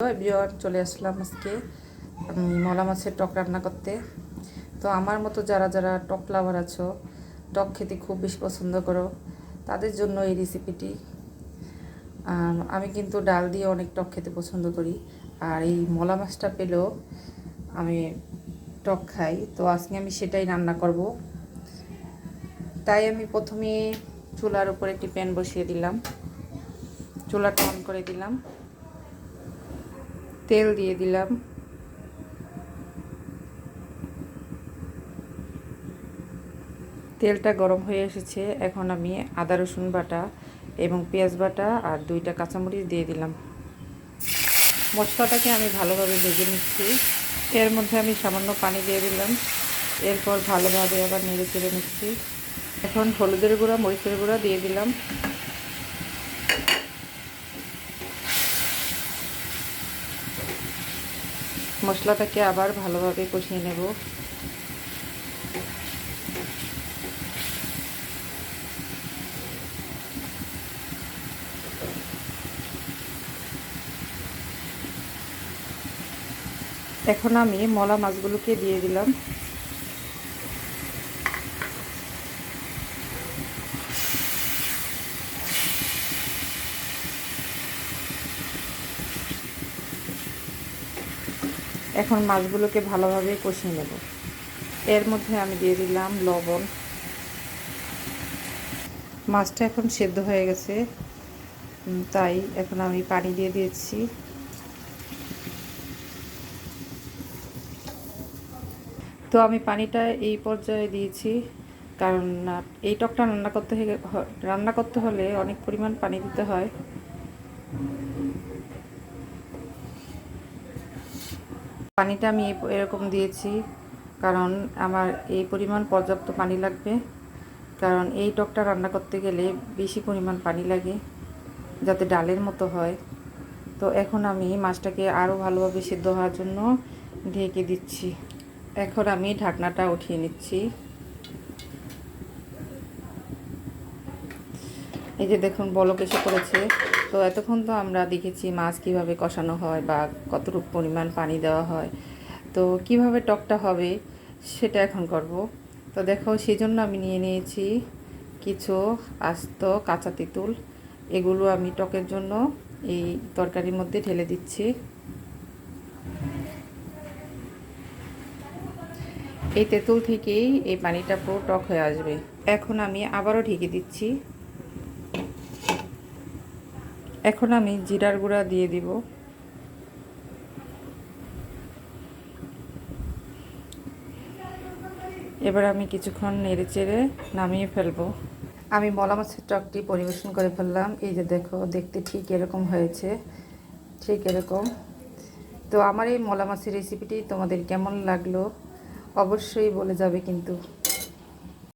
বিয়ার চলে আসলাম আজকে, আমি মলা মাছের টক রান্না করতে। তো আমার মতো যারা যারা টক লাভার আছো, টক খেতে খুব বেশি পছন্দ করো, তাদের জন্য এই রেসিপিটি আমি কিন্তু ডাল দিয়ে অনেক টক খেতে পছন্দ করি, আর এই মলা মাছটা পেলেও আমি টক খাই। তো আজকে আমি সেটাই রান্না করব। তাই আমি প্রথমে চুলার উপর একটি প্যান বসিয়ে দিলাম। চুলাটা অন করে দিলাম। তেল দিয়ে দিলাম। তেলটা গরম হয়ে এসেছে। এখন আমি আদা, রসুন বাটা এবং পেঁয়াজ বাটা আর দুইটা কাঁচামরিচ দিয়ে দিলাম। মশলাটাকে আমি ভালোভাবে ভেজে নিচ্ছি। এর মধ্যে আমি সামান্য পানি দিয়ে দিলাম। এরপর ভালোভাবে আবার নেড়ে চেড়ে নিচ্ছি। এখন হলুদের গুঁড়া, মরিচের গুঁড়া দিয়ে দিলাম। মশলাটাকে আবার ভালোভাবে কষিয়ে নেব। এখন আমি মলা মাছগুলোকে দিয়ে দিলাম। এখন মাছগুলোকে ভালোভাবে কষিয়ে নেব। এর মধ্যে আমি দিয়ে দিলাম লবণ। মাছটা এখন সেদ্ধ হয়ে গেছে। তাই এখন আমি পানি দিয়ে দিয়েছি। তো আমি পানিটা এই পর্যায়ে দিয়েছি, কারণ এই টকটা রান্না করতে রান্না করতে হলে অনেক পরিমাণ পানি দিতে হয়। পানিটা আমি এরকম দিয়েছি, কারণ আমার এই পরিমাণ পর্যাপ্ত পানি লাগবে। কারণ এই টকটা রান্না করতে গেলে বেশি পরিমাণ পানি লাগে, যাতে ডালের মতো হয়। তো এখন আমি মাছটাকে আরও ভালোভাবে সিদ্ধ হওয়ার জন্য ঢেকে দিচ্ছি। এখন আমি ঢাকনাটা উঠিয়ে নিচ্ছি। এই যে দেখুন, বলক এসে পড়েছে। তো এতক্ষণ তো আমরা দেখেছি মাছ কীভাবে কষানো হয় বা কতটুকু পরিমাণ পানি দেওয়া হয়। তো কীভাবে টকটা হবে সেটা এখন করব। তো দেখো সেই জন্য আমি নিয়ে নিয়েছি কিছু আস্ত কাঁচা তেঁতুল। এগুলো আমি টকের জন্য এই তরকারির মধ্যে ঢেলে দিচ্ছি। এই তেঁতুল থেকেই এই পানিটা পুরো টক হয়ে আসবে। এখন আমি আবারও ঢেকে দিচ্ছি। এখন আমি জিরার গুঁড়া দিয়ে দিব। এবার আমি কিছুক্ষণ নেড়ে চেড়ে নামিয়ে ফেলব। আমি মলা মাছের টকটি পরিবেশন করে ফেললাম। এই যে দেখো, দেখতে ঠিক এরকম হয়েছে। ঠিক এরকম। তো আমার এই মলা মাছের রেসিপিটি তোমাদের কেমন লাগল? অবশ্যই বলে যাবে কিন্তু।